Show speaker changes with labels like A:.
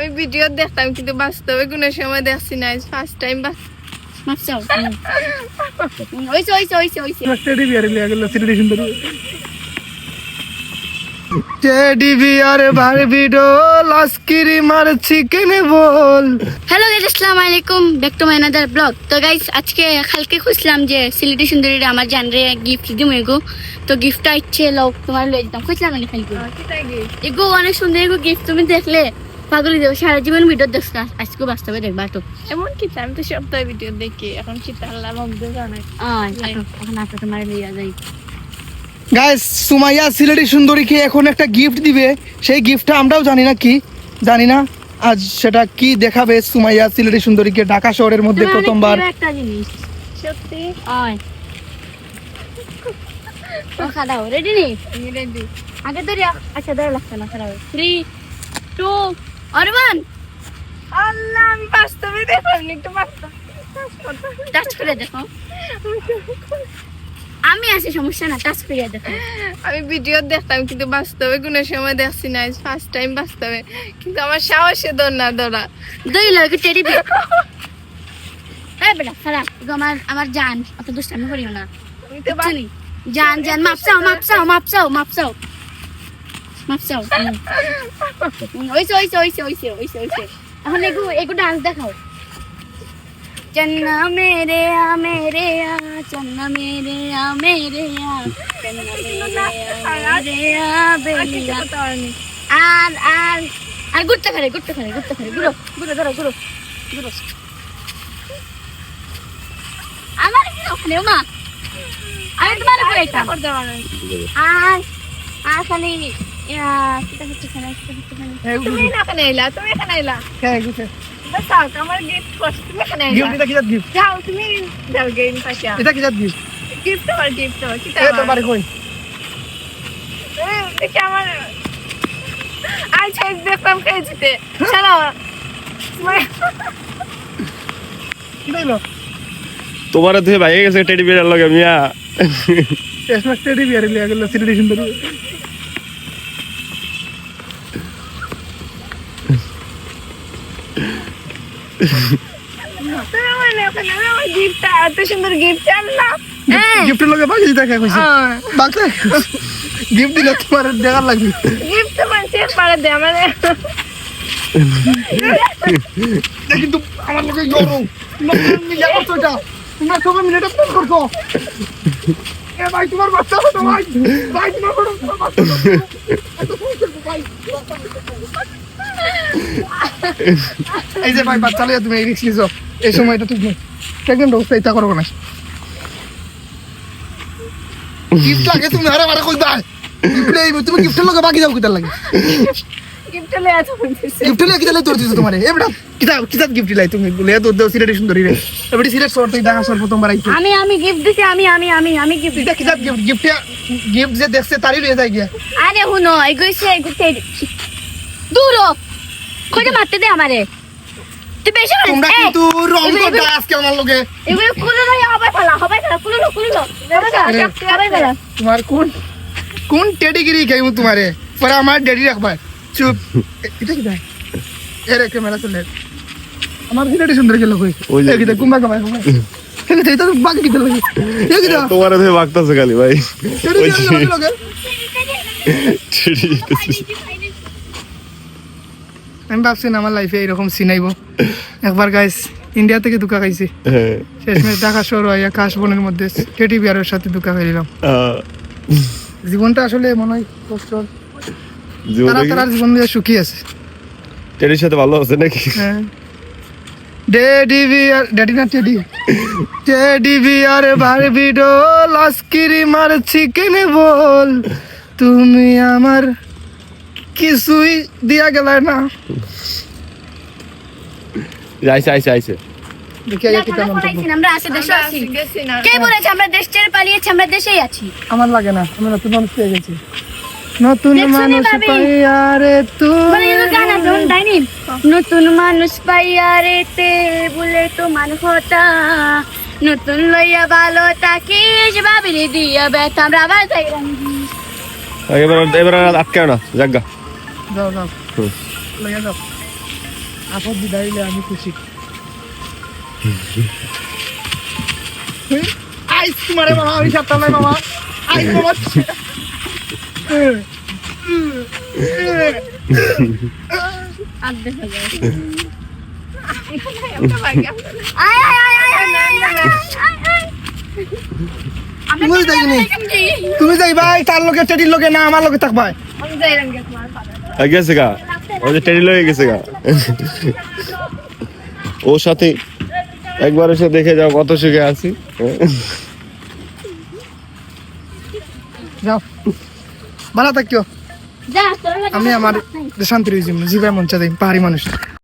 A: আমি ভিডিও দেখতাম কিন্তু বাস্তবে কোনো সময় দেখছি না। ফার্স্ট টাইম
B: সুন্দর।
C: গাইজ আজকে কালকে খুঁজলাম যে সিলেটি সুন্দরীরা আমার জানরে গিফট দিম এগো। তো গিফটটা ইচ্ছে লোক তোমার লয়ে যেতাম খুঁজলাম এগো অনেক সুন্দর এগো গিফট তুমি দেখলে। পাগলি দেবো সারা জীবন ভিডিও দেখছ না, আজকে বাস্তবে দেখবা তো।
A: এমন কি আমি তো সপ্তাহে ভিডিও দেখি এখন কি আল্লাহ মগ্ধ জানাই
C: এখন আসো তোমার যাই।
B: গাইস সুমাইয়া সিলেটি সুন্দরীকে এখন একটা গিফট দিবে। সেই গিফটটা আমরাও জানি না কি জানি না। আজ সেটা কি দেখাবে সুমাইয়া সিলেটি সুন্দরীকে ঢাকা শহরের মধ্যে প্রথমবার?
C: একটা জিনিস?
A: সত্যি?
C: আয়। ও খাদাও রেডি নি?
A: রেডি
C: আগে ধরে আচ্ছা ধরে লাগছে না খারাপ থ্রি টু ওয়ান
A: আল্লাহ আমি বাস্তবে দেখলাম একটু বাস্তবে
C: টাচ করে। দেখো। আমি আছি সমস্যা না টাচ করে দেখো।
A: আমি ভিডিও দেখতাম কিন্তু বাস্তবে কোনো সময় দেখছি না ফার্স্ট টাইম বাস্তবে। কিন্তু আমার সাহসে দর না ধরা।
C: দই লাগে টেডি বিয়ার এই বেটা খারাপ আমার আমার জান অত দুষ্ট আমি করিও না। জান জান মাপসাও মাপসাও মাপসাও মাপসাও হুম, ওইছে ওইছে ওইছে ওইছে ওইছে ওইছে এখন এগু এগু ডান্স দেখাও চন্না মেরে আ মেরে আ চন্না মেরে আ মেরে আ চন্না মেরে আ বেলিয়া আর আর আর ঘুরতে খারে ঘুরতে খারে ঘুরতে খারে ঘুরো ঘুরো ধরো ঘুরো ঘুরো। আমার কি ওখানে মা আমি তোমার উপরে আর আর খালি ইয়া কিটা কিটা খানা কিটা কিটা খানা
A: এলা তুমি এখানে এলা
B: হ্যাঁ গুছে
A: থাক, আমার গিফট করছি তুমি এখানে এলা
B: গিফট এটা কি জাত গিফট
A: যাও তুমি যাও গেম পাশে
B: এটা কি জাত গিফট
A: গিফট আমার গিফট কি
B: এ তো বাড়ি কই?
A: দেখি আমার আজ শেষ দেখলাম খেয়েছিতে চলো।
D: তোমার তুই ভাইয়ে গেছে টেডি বিয়ার লগে মিয়া।
B: টেডি বিয়ার লিয়া গেল সিটি সুন্দরী
A: তুমি আমার ওখানে আমার গিফট এত সুন্দর গিফট আনলাম
B: গিফটের লগে বাকি দেখা কইছে বাকি গিফট দিলে তোমার দেখার লাগবে
A: গিফট মানছে পারে দে আমার
B: এটা কিন্তু আমার লোকে গরু মিলে করছ এটা। তোমরা সবাই মিলে ফোন করছ। ভাই, তোমার বাচ্চা হতো ভাই। ভাই, তোমার বড় বাচ্চা। এই যে ভাই, বাচ্চা লইয়া তুমি এই রিক্স নিছো। এই সময় এটা ঠিক নেই প্রেগনেন্ট অবস্থা এটা করব না। গিফট লাগে, তুমি আরে আরে কই দাই গিফট তুমি গিফটের লগে বাকি যাও কিতার লাগে।
A: গিফট লে এত
B: গিফট লে কিতা লে তোর দিছো তোমারে? এ বেটা কিতা কিতা গিফট লাই তুমি? লে তোর দেও সিলেট সুন্দরী রে। এবারে সিলেট শহর থেকে দেখা সর প্রথমবার আইছে।
C: আমি আমি গিফট দিছি আমি আমি আমি আমি গিফট
B: কিতা কিতা গিফট গিফট গিফট যে দেখছে তারই লয়ে যায় গিয়া।
C: আরে হুনো এগুইছে এগুতে দূর কইটা মারতে দে আমারে। তুই বেশি বলিস।
B: তোমরা
C: এই,
B: কিন্তু রং করতে আজকে আমার লগে।
C: এগুলো কুলো লই হবাই ফেলা হবাই ফেলা কুলো কুলো লো হবাই ফেলা
B: আরে,
C: হবাই ফেলা।
B: তোমার কোন কোন টেডিগিরি খাইমু তোমারে? পরে আমার ডেডি রাখবা। চুপ। এটা কি দেয় এরে ক্যামেরা চলে। আমার সিলেট সুন্দরী গেল কই?
D: ওই যে-
B: কুম্বা কামাই কুম্বা তো বাকি লাগে
D: তোমার বাগতাছে খালি ভাই। ওই যে-
B: আমি ভাবছি আমার লাইফে এরকম সিনাইব একবার গাইস ইন্ডিয়া থেকে দুকা খাইছি।
D: হ্যাঁ।
B: শেষমেশ ঢাকা শহর হইয়া কাশ বনের মধ্যে টেডি বিয়ারের সাথে দুকা খাইলাম। জীবনটা আসলে মনে হয় কষ্ট তারা তারা জীবন দিয়ে সুখী আছে।
D: টেডির সাথে ভালো আছে নাকি?
B: হ্যাঁ। ডেডি বিয়ার ডেডি না teddy? Teddy bear Barbie doll মার চিকেন বল? তুমি আমার কিছুই দিয়া গেল না।
D: আইসে আইসে আইসে
C: আমরা আছে দেশে আছি
A: গেছি না।
C: কে বলেছে আমরা দেশ ছেড়ে পালিয়েছি আমরা দেশেই আছি?
B: আমার লাগে না আমি নতুন মানুষ পেয়ে গেছি। নতুন মানুষ
C: মানে আছে
B: তুই
C: নতুন মানুষ পাইয়া বলে তো মান হতা। নতুন লইয়া ভালো তাকিস বাবিরে দিয়া ব্যথা আমরা আবার যাই
D: এবার এবার আটকে না জাগা
B: যাও যাও। লইয়া যাও। আপদ বিদায় আমি খুশি। আইস তোমারে মামা আমি সাতটা নাই মামা আইস মামা তুমি যাই নি তুমি যাই ভাই তার লোকে টেডির লোকে না আমার লোকে থাকবাই
C: পাড়া
D: আর গেছে গা। ওই যে টেডি লয়ে গেছে গা। ওর সাথে একবার এসে দেখে যাও কত সুখে আছি।
B: যাও। ভালো থাকিও। আমি আমার শান্তি রয়েছি জীবন মন চাই পাহাড়ি মানুষ।